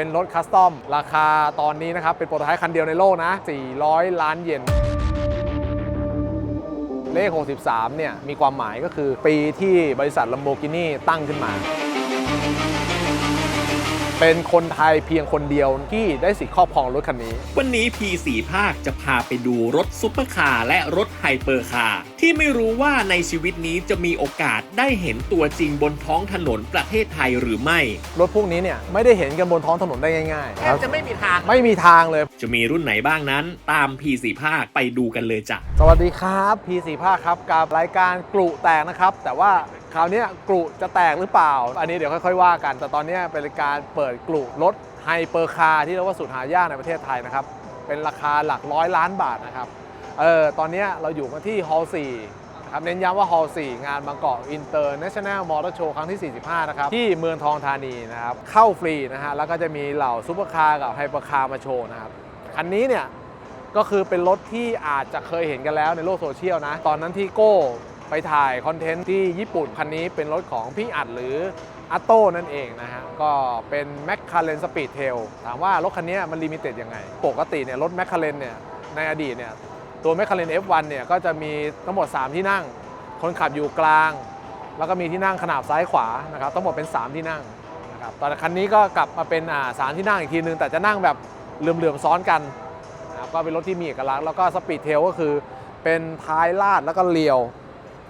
เป็นรถคัสตอม ราคาตอนนี้นะครับ เป็นโปรโตไทป์คันเดียวในโลกนะ 400 ล้านเยนเลข 63 เนี่ย มีความหมายก็คือปีที่บริษัทลัมโบกินีตั้งขึ้นมา เป็นคนไทยเพียงคนเดียวที่ได้สิทธิครอบครองรถคันนี้ วันนี้ P4 ภาคจะพาไปดูรถซุปเปอร์คาร์และรถไฮเปอร์คาร์ที่ไม่รู้ว่าในชีวิตนี้จะมีโอกาสได้เห็นตัวจริงบนท้องถนนประเทศไทยหรือไม่ รถพวกนี้เนี่ยไม่ได้เห็นกันบนท้องถนนได้ง่ายๆแทบจะไม่มีทาง ไม่มีทางเลย จะมีรุ่นไหนบ้างนั้น ตาม P4 ภาคไปดูกันเลยจ้ะสวัสดีครับพีสีภาคครับกับรายการกรุแตกนะครับ แต่ว่า คราวนี้กรุจะแตกหรือเปล่า อันนี้เดี๋ยวค่อยๆว่ากัน แต่ตอนนี้เป็นรายการเปิดกรุรถไฮเปอร์คาร์ที่เรียกว่าสุดหายากในประเทศไทยนะครับ เป็นราคาหลักร้อยล้านบาทนะครับเออตอนนี้เราอยู่กันที่ฮอลล์4นะครับเน้นย้ำว่าฮอลล์4งานบางกอกอินเตอร์เนชั่นแนลมอเตอร์โชว์ครั้งที่ 45 นะครับ ที่เมืองทองธานีนะครับ เข้าฟรีนะฮะ แล้วก็จะมีเหล่าซูเปอร์คาร์กับไฮเปอร์คาร์มาโชว์นะครับ คันนี้เนี่ยก็คือเป็นรถที่อาจจะเคยเห็นกันแล้วในโลกโซเชียลนะ ตอนนั้นที่โก้ ไปถ่ายคอนเทนต์ที่ญี่ปุ่นคันนี้เป็นรถของพี่อัดหรืออัตโต้นั่นเองนะฮะ ก็เป็น m c l a r e n Speed Tail ถามว่ารถคันนี้มันลิมิเต็ดยังไง ปกติเนี่ยรถ m c l a r e n เนี่ยในอดีตเนี่ยตัว m c l a r e n F1 เนี่ยก็จะมีทั้งหมด 3 ที่นั่ง คนขับอยู่กลาง แล้วก็มีที่นั่งขนาบซ้ายขวานะครับทั้งหมดเป็น 3 ที่นั่งนะครับตอนคันนี้ก็กลับมาเป็นอ่าสามที่นั่งอีกทีนึง แต่จะนั่งแบบเหลื่อมๆซ้อนกันนะครับก็เป็นรถที่มีเอกลักษณ์แล้วก็สปีดเทลก็คือเป็นท้ายลาดแล้วก็เลียว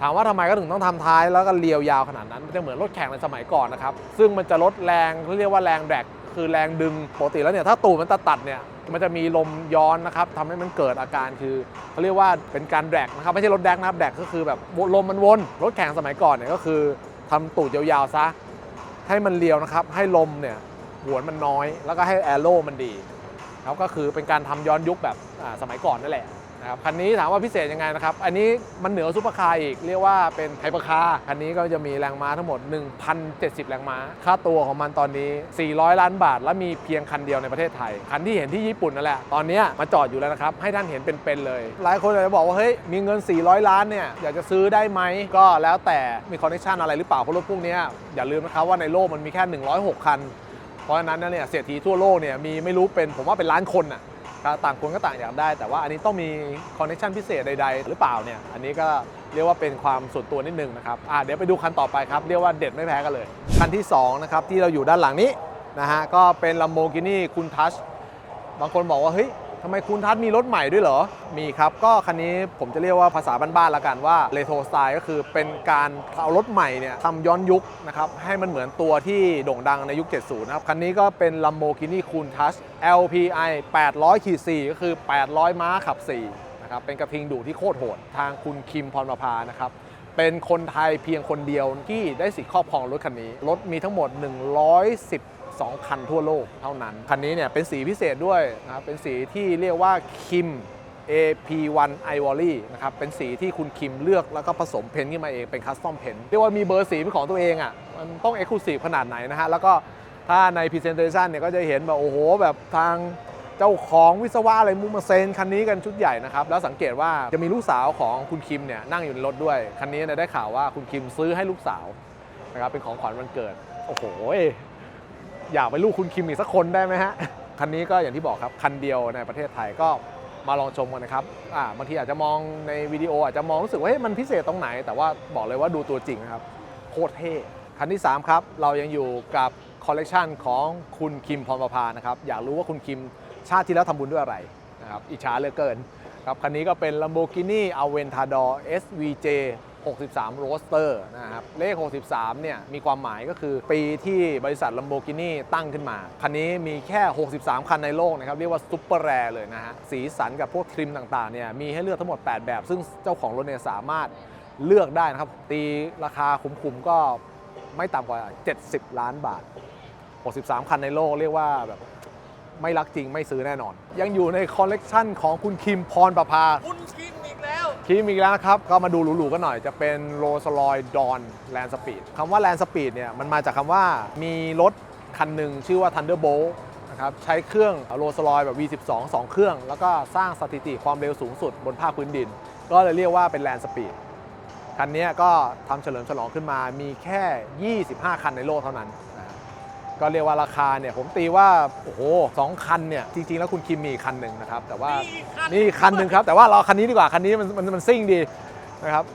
ถามว่าทำไมก็ถึงต้องทำท้ายแล้วก็เลียวยาวขนาดนั้นมันจะเหมือนรถแข่งในสมัยก่อนนะครับ ซึ่งมันจะลดแรงเรียกว่าแรงแดกคือแรงดึงปกติแล้วเนี่ยถ้าตูดมันตัดตัดเนี่ยมันจะมีลมย้อนนะครับทำให้มันเกิดอาการคือเขาเรียกว่าเป็นการแดกนะครับไม่ใช่รถแดกนะครับแดกก็คือแบบลมมันวนรถแข่งสมัยก่อนเนี่ยก็คือทำตูดยาวๆซะให้มันเลียวนะครับให้ลมเนี่ยหวนมันน้อย แล้วก็ให้แอโร่มันดีครับก็คือเป็นการทำย้อนยุคแบบสมัยก่อนนั่นแหละ นะครับคันนี้ถามว่าพิเศษยังไงนะครับ อันนี้มันเหนือซุปเปอร์คาร์อีก เรียกว่าเป็นไฮเปอร์คาร์คันนี้ก็จะมีแรงม้าทั้งหมด 1,070 แรงม้า ค่าตัวของมันตอนนี้ 400 ล้านบาท และมีเพียงคันเดียวในประเทศไทย คันที่เห็นที่ญี่ปุ่นนั่นแหละ ตอนนี้มาจอดอยู่แล้วนะครับ ให้ท่านเห็นเป็นๆเลย หลายคนอาจจะบอกว่าเฮ้ยมีเงิน 400 ล้านเนี่ยอยากจะซื้อได้ไหมก็แล้วแต่มีคอนเนคชันอะไรหรือเปล่าเพราะรถพวกนี้อย่าลืมนะครับว่าในโลกมันมีแค่ 106 คัน เพราะฉะนั้นเนี่ยเศรษฐีทั่วโลกเนี่ยมีไม่รู้เป็นผมว่าเป็นล้านคนน่ะ ต่างคนก็ต่างอยากได้ แต่ว่าอันนี้ต้องมีคอนเนคชันพิเศษใดๆ หรือเปล่าเนี่ย อันนี้ก็เรียกว่าเป็นความส่วนตัวนิดนึงนะครับอ่าเดี๋ยวไปดูคันต่อไปครับ เรียกว่าเด็ดไม่แพ้กันเลย คันที่2นะครับที่เราอยู่ด้านหลังนี้นะฮะก็เป็น Lamborghini คุณทัชบางคนบอกว่าเฮ้ย ทำไมคุณทัศน์มีรถใหม่ด้วยเหรอ มีครับ ก็คันนี้ผมจะเรียกว่าภาษาบ้านๆล้วกันว่าเรโทรสไตล์ก็คือเป็นการเอารถใหม่เนี่ยทำย้อนยุคนะครับ ให้มันเหมือนตัวที่โด่งดังในยุค 70 นะครับ คันนี้ก็เป็น Lamborghini Countach LPI 800ขีด4ก็คือ 800 ม้าขับ 4 นะครับ เป็นกระทิงดุที่โคตรโหด ทางคุณคิมพรประภานะครับเป็นคนไทยเพียงคนเดียวที่ได้สิทธิครอบครองรถคันนี้ รถมีทั้งหมด 110 2 คันทั่วโลกเท่านั้น คันนี้เนี่ยเป็นสีพิเศษด้วยนะครับเป็นสีที่เรียกว่าคิม AP1 Ivory นะครับ เป็นสีที่คุณคิมเลือกแล้วก็ผสมเพนท์ขึ้นมาเองเป็นคัสตอมเพนท์เรียกว่ามีเบอร์สีเป็นของตัวเองอะ มันต้องเอ็กซ์คลูซีฟขนาดไหนนะฮะ แล้วก็ถ้าใน Presentation เนี่ยก็จะเห็นแบบโอ้โห แบบทางเจ้าของวิศวะอะไรมุมาเซนคันนี้กันชุดใหญ่นะครับ แล้วสังเกตว่าจะมีลูกสาวของคุณคิมเนี่ยนั่งอยู่ในรถด้วย คันนี้เนี่ยได้ข่าวว่าคุณคิมซื้อให้ลูกสาวนะครับเป็นของขวัญวันเกิด โอ้โห อยากเป็นลูกคุณคิมอีกสักคนได้ไหมฮะ คันนี้ก็อย่างที่บอกครับ คันเดียวในประเทศไทยก็มาลองชมกันนะครับอ่าบางทีอาจจะมองในวิดีโออาจจะมองรู้สึกว่าเฮ้ยมันพิเศษตรงไหน แต่ว่าบอกเลยว่าดูตัวจริงนะครับ โคตรเท่ คันที่ 3 ครับ เรายังอยู่กับคอลเลกชันของคุณคิมพรประภานะครับ อยากรู้ว่าคุณคิมชาติที่แล้วทำบุญด้วยอะไรนะครับ อิจฉาเหลือเกินครับ คันนี้ก็เป็น Lamborghini Aventador SVJ 63 Roadster นะครับ เลข 63 เนี่ย มีความหมายก็คือปีที่บริษัท Lamborghini ตั้งขึ้นมา คันนี้มีแค่ 63 คันในโลกนะครับ เรียกว่าซุปเปอร์แรร์เลยนะฮะ สีสันกับพวกทริมต่างๆ เนี่ย มีให้เลือกทั้งหมด 8 แบบ ซึ่งเจ้าของรถเนี่ยสามารถเลือกได้นะครับ ตีราคาคุ้มๆ ก็ไม่ต่ำกว่า 70 ล้านบาท 63 คันในโลกเรียกว่าแบบไม่รักจริงไม่ซื้อแน่นอน ยังอยู่ในคอลเลกชันของคุณคิมพรประภาคุณ คีมอีกแล้วนะครับ ก็มาดูหรูๆกันหน่อยจะเป็นโรสลอยดอนแลนสปีดคำว่าแลนสปีดเนี่ยมันมาจากคำว่ามีรถคันหนึ่งชื่อว่า Thunderbolt นะครับใช้เครื่องโรสลอยแบบ V12 2 เครื่อง แล้วก็สร้างสถิติความเร็วสูงสุดบนภาคพื้นดิน ก็เลยเรียกว่าเป็นแลนสปีดคันนี้ก็ทำเฉลิมฉลองขึ้นมามีแค่ 25 คันในโลกเท่านั้น ก็เรียกว่าราคาเนี่ยผมตีว่าโอ้โหสองคันเนี่ยจริงๆแล้วคุณคิมมีอีกคันหนึ่งนะครับแต่ว่านี่อีกคันหนึ่งครับแต่ว่าเราคันนี้ดีกว่าคันนี้มันมันมันซิ่งดีนะครับ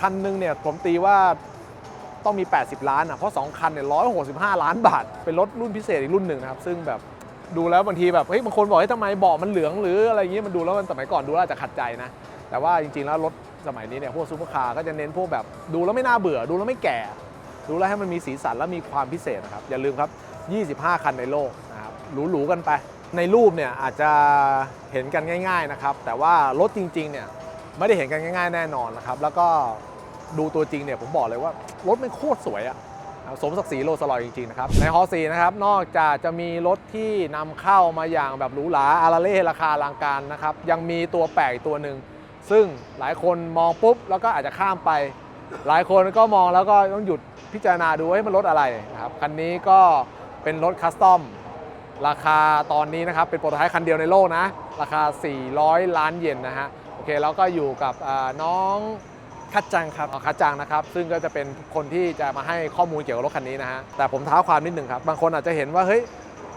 คันหนึ่งเนี่ยผมตีว่าต้องมี 80 ล้านอะเพราะ2คันเนี่ย165ล้านบาท เป็นรถรุ่นพิเศษอีกรุ่นหนึ่งนะครับซึ่งแบบดูแล้วบางทีแบบเฮ้ยบางคนบอกให้ยทำไมเบาะมันเหลืองหรืออะไรอย่างงี้มันดูแล้วมันสมัยก่อนดูแล้วอาจจะขัดใจนะแต่ว่าจริงๆแล้วรถสมัยนี้เนี่ยพวกซูเปอร์คาร์ก็จะเน้นพวกแบบดูแล้วไม่น่าเบื่อ ดูแล้วไม่แก่ ดูแล้วให้มันมีสีสันและมีความพิเศษนะครับอย่าลืมครับ 25 คันในโลกนะครับหรูๆกันไป ในรูปเนี่ยอาจจะเห็นกันง่าย ๆนะครับ แต่ว่ารถจริงๆเนี่ยไม่ได้เห็นกันง่าย ๆ แน่นอนนะครับ แล้วก็ดูตัวจริงเนี่ยผมบอกเลยว่ารถมันโคตรสวยอะสมศักดิ์ศรีโรสลอยจริง ๆ นะครับ ในฮอซีนะครับ นอกจากจะมีรถที่นำเข้ามาอย่างแบบหรูหราอาราเล่ราคาลังการนะครับ ยังมีตัวแปลกตัวหนึ่ง ซึ่งหลายคนมองปุ๊บ แล้วก็อาจจะข้ามไป หลายคนก็มองแล้วก็ต้องหยุดพิจารณาดูว่ามันรถอะไรนะครับ คันนี้ก็ เป็นรถคัสตอมราคาตอนนี้นะครับ เป็นโปรโตไทป์คันเดียวในโลกนะ ราคา 400 ล้านเยนนะฮะโอเคแล้วก็อยู่กับอ่าน้องคัดจังครับอ่าคัดจังนะครับ ซึ่งก็จะเป็นคนที่จะมาให้ข้อมูลเกี่ยวกับรถคันนี้นะฮะแต่ผมท้าความนิดหนึ่งครับ บางคนอาจจะเห็นว่าเฮ้ย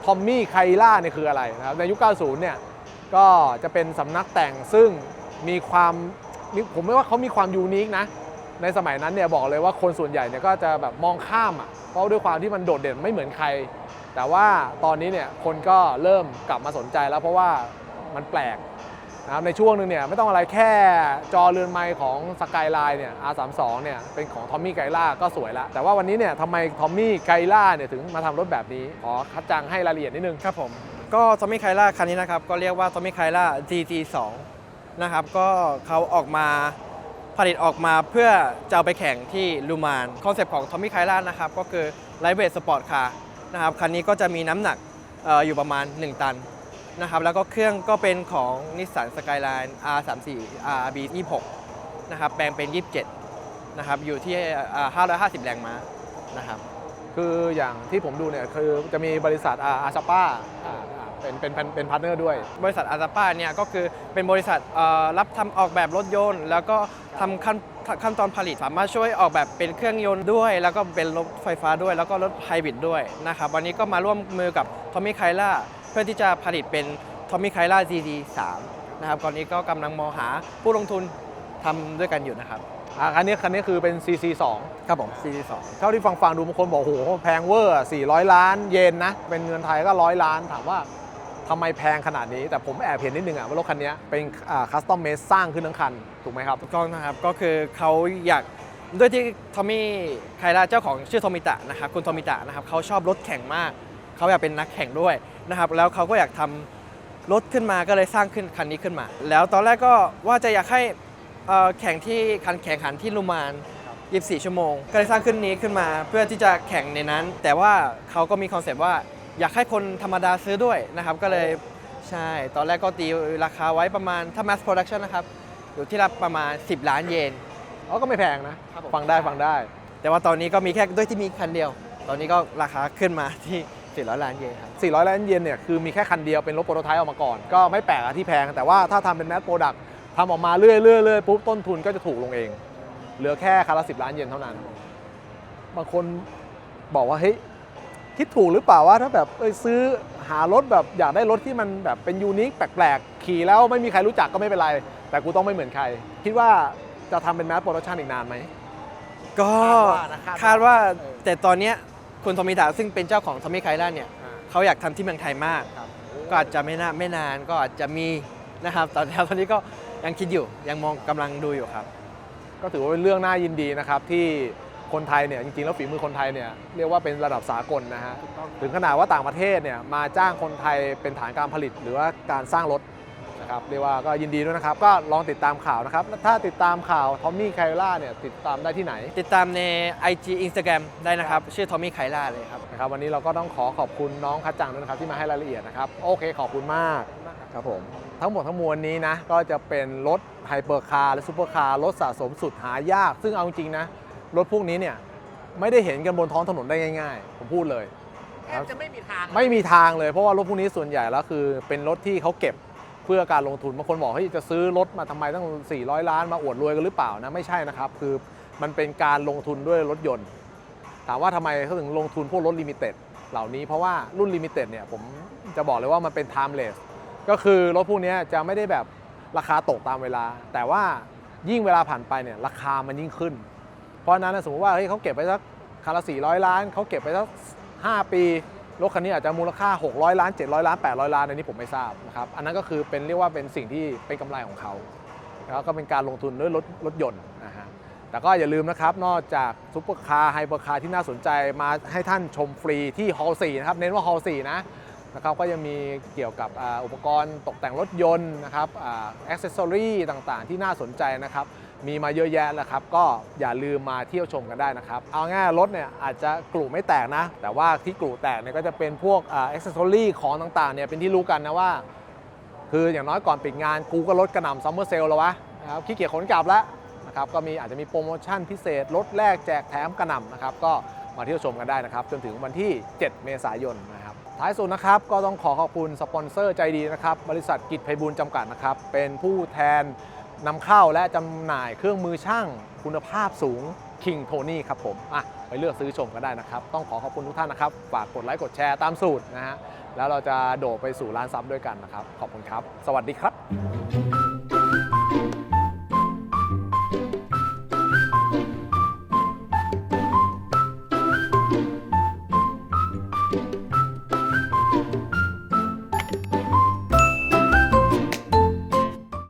ทอมมี่ไคล่าเนี่ยคืออะไรนะครับในยุค 90 เนี่ยก็จะเป็นสำนักแต่งซึ่งมีความมีผมไม่ว่าเขามีความยูนิคนะ ในสมัยนั้นเนี่ยบอกเลยว่าคนส่วนใหญ่เนี่ยก็จะแบบมองข้ามอะเพราะด้วยความที่มันโดดเด่นไม่เหมือนใคร แต่ว่าตอนนี้เนี่ยคนก็เริ่มกลับมาสนใจแล้วเพราะว่ามันแปลกนะครับในช่วงหนึงเนี่ยไม่ต้องอะไรแค่จอเรือนไม้ของสกายไลน์เนี่ย R32 เนี่ยเป็นของทอมมี่ไกล่าก็สวยล้วแต่ว่าวันนี้เนี่ยทำไมทอมมี่ไกล่าเนี่ยถึงมาทำรถแบบนี้ ขอคัดจังให้รายละเอียดนิดนึงครับผมก็ทอมมี่ไคล่าคันนี้นะครับ ก็เรียกว่าทอมมี่ไคล่า GT2 นะครับ ก็เขาออกมา ผลิตออกมาเพื่อจะเอาไปแข่งที่ลูมานคอนเซปต์ของทอมมี่ไคล่านะครับก็คือไลท์เวทสปอร์ตคาร์นะครับคันนี้ก็จะมีน้ำหนักอออยู่ประมาณ 1 ตันนะครับแล้วก็เครื่องก็เป็นของนิสสันสกายไลน์ R34 RB 26 นะครับแปลงเป็น 27นะครับอยู่ที่อ่า550 แรงม้านะครับคืออย่างที่ผมดูเนี่ยคือจะมีบริษัทอาซาป้า เป็นเป็นเป็นเป็นพาร์ทเนอร์ด้วย บริษัทอาซาป้าเนี่ยก็คือเป็นบริษัทเอ่อรับทำออกแบบรถยนต์ แล้วก็ทำขั้นขั้นตอนผลิตสามารถช่วยออกแบบเป็นเครื่องยนต์ด้วย แล้วก็เป็นรถไฟฟ้าด้วย แล้วก็รถไฮบริดด้วยนะครับวันนี้ก็มาร่วมมือกับทอมมี่ไคล่าเพื่อที่จะผลิตเป็นทอมมี่ไคล่า GT3 นะครับตอนนี้ก็กำลังมองหาผู้ลงทุนทำด้วยกันอยู่นะครับอะคันนี้คันนี้คือเป็น CC2 ครับผม GT2 เท่าที่ฟังฟังดูบางคนบอกโอ้โหแพงเวอร์อะ400 ล้านเยนนะ เป็นเงินไทยก็ร้อยล้านถามว่า ทำไมแพงขนาดนี้ แต่ผมแอบเห็นนิดนึงอะว่ารถคันนี้เป็นคัสตอมเมสสร้างขึ้นทั้งคัน ถูกไหมครับถูกต้องนะครับ ก็คือเขาอยากด้วยที่ทอมมี่ไคล่าเจ้าของชื่อโทมิตะนะครับคุณโทมิตะนะครับเขาชอบรถแข่งมากเขาอยากเป็นนักแข่งด้วยนะครับแล้วเขาก็อยากทำรถขึ้นมาก็เลยสร้างขึ้นคันนี้ขึ้นมา แล้วตอนแรกก็ว่าจะอยากให้อ่อแข่งที่คันแข่งขันที่ลูมาน 24 ชั่วโมง ก็เลยสร้างขึ้นนี้ขึ้นมา เพื่อที่จะแข่งในนั้น แต่ว่าเขาก็มีคอนเซปต์ว่า อยากให้คนธรรมดาซื้อด้วยนะครับ ก็เลยใช่ ตอนแรกก็ตีราคาไว้ประมาณถ้า mass production นะครับ อยู่ที่ละประมาณ 10 ล้านเยนอ๋อก็ไม่แพงนะครับผมฟังได้ฟังได้ แต่ว่าตอนนี้ก็มีแค่ด้วยที่มีคันเดียว ตอนนี้ก็ราคาขึ้นมาที่400ล้านเยนครับ400ล้านเยนเนี่ยคือมีแค่คันเดียวเป็นรถโปรโตไทป์ออกมาก่อน ก็ไม่แปลกอะที่แพง แต่ว่าถ้าทำเป็นแมสโปรดักต์ทำออกมาเรื่อยๆเรื่อยๆปุ๊บต้นทุนก็จะถูกลงเอง เหลือแค่คันละ10 ล้านเยนเท่านั้น บางคนบอกว่าเฮ้ย คิดถูกหรือเปล่าว่าถ้าแบบเอ้ยซื้อหารถแบบอยากได้รถที่มันแบบเป็นยูนิคแปลกๆ ขี่แล้วไม่มีใครรู้จักก็ไม่เป็นไร แต่กูต้องไม่เหมือนใคร คิดว่าจะทำเป็นแมสโปรดักชันอีกนานไหม ก็คาดว่านะคาคาดดว่าว่าเออแต่ตอนเนี้ยคุณโทมิตะซึ่งเป็นเจ้าของทอมมี่ไคล่าเนี่ยเขาอยากทำที่เมืองไทยมาก ก็อาจจะไม่น่าไม่นานก็อาจจะมีนะครับตอนนี้ตอนนี้ก็ยังคิดอยู่ยังมองกำลังดูอยู่ครับ ก็ถือว่าเป็นเรื่องน่ายินดีนะครับที่ คนไทยเนี่ยจริงๆแล้วฝีมือคนไทยเนี่ยเรียกว่าเป็นระดับสากลนะฮะถึงขนาดว่าต่างประเทศเนี่ยมาจ้างคนไทยเป็นฐานการผลิต หรือว่าการสร้างรถนะครับเรียกว่าก็ยินดีด้วยนะครับ ก็ลองติดตามข่าวนะครับ ถ้าติดตามข่าวทอมมี่ไคล่าเนี่ยติดตามได้ที่ไหน ติดตามใน IG Instagram ได้นะครับ ชื่อทอมมี่ไคล่าเลยครับนะครับ วันนี้เราก็ต้องขอขอบคุณน้องคัดจังด้วยนะครับ ที่มาให้รายละเอียดนะครับ โอเค ขอบคุณมากครับผม ทั้งหมดทั้งมวลนี้นะ ก็จะเป็นรถไฮเปอร์คาร์และซูเปอร์คาร์รถสะสมสุดหายาก ซึ่งเอาจริงๆนะ รถพวกนี้เนี่ยไม่ได้เห็นกันบนท้องถนนได้ง่าย ๆ ผมพูดเลยแทบจะไม่มีทางไม่มีทางเลยเพราะว่ารถพวกนี้ส่วนใหญ่แล้วคือ เป็นรถที่เขาเก็บเพื่อการลงทุนบางคนบอกเฮ้ยจะซื้อรถมาทำไมตั้ง 400 ล้านมาอวดรวยกันหรือเปล่านะไม่ใช่นะครับคือมันเป็นการลงทุนด้วยรถยนต์ถามว่าทำไมเขาถึงลงทุนพวกรถลิมิเต็ดเหล่านี้เพราะว่ารุ่นลิมิเต็ดเนี่ยผมจะบอกเลยว่ามันเป็น timeless ก็คือรถพวกเนี้ยจะไม่ได้แบบราคาตกตามเวลา แต่ว่ายิ่งเวลาผ่านไปเนี่ยราคามันยิ่งขึ้นเพ ราะนั้นนะสมมติว่าเฮ้ยเขาเก็บไปสักคันละ400 ล้าน เขาเก็บไปสัก 5 ปีรถคันนี้อาจจะมูลค่า 600 ล้าน 700 ล้าน 800 ล้านอันนี้ผมไม่ทราบนะครับอันนั้นก็คือเป็นเรียกว่าเป็นสิ่งที่เป็นกำไรของเขาแล้วก็เป็นการลงทุนด้วยรถรถยนต์นะฮะแต่ก็อย่าลืมนะครับ นอกจากซุปเปอร์คาร์ไฮเปอร์คาร์ที่น่าสนใจมาให้ท่านชมฟรีที่ฮอล4นะครับ เน้นว่าฮอล4นะนะครับก็ยังมีเกี่ยวกับอุปกรณ์ตกแต่งรถยนต์นะครับอ็อกเซสซอรี่ต่างๆ ที่น่าสนใจนะครับ มีมาเยอะแยะแล้วครับ ก็อย่าลืมมาเที่ยวชมกันได้นะครับ เอาง่ายรถเนี่ยอาจจะกลุ่ไม่แตกนะ แต่ว่าที่กลุ่แตกเนี่ยก็จะเป็นพวกอ็อกซสซอรี่ของต่างๆเนี่ยเป็นที่รู้กันนะว่า คืออย่างน้อยก่อนปิดงานกูก็ลดกระหน่ำซัมเมอร์เซลแล้ววะนะครับขี้เกียจขนกลับแล้วนะครับก็มีอาจจะมีโปรโมชั่นพิเศษลดแลกแจกแถมกระหน่ำนะครับก็มาเที่ยวชมกันได้นะครับ จนถึงวันที่ 7 เมษายนนะครับท้ายสุดนะครับก็ต้องขอขอบคุณสปอนเซอร์ใจดีนะครับบริษัทกิจไพบูลย์จำกัดนะครับเป็นผู้แทน นำเข้าและจำหน่ายเครื่องมือช่างคุณภาพสูง King Tony ครับผมอะไปเลือกซื้อชมก็ได้นะครับ ต้องขอขอบคุณทุกท่านนะครับ ฝากกดไลค์กดแชร์ตามสูตรนะฮะแล้วเราจะโดดไปสู่ร้านซับด้วยกันนะครับ ขอบคุณครับ สวัสดีครับ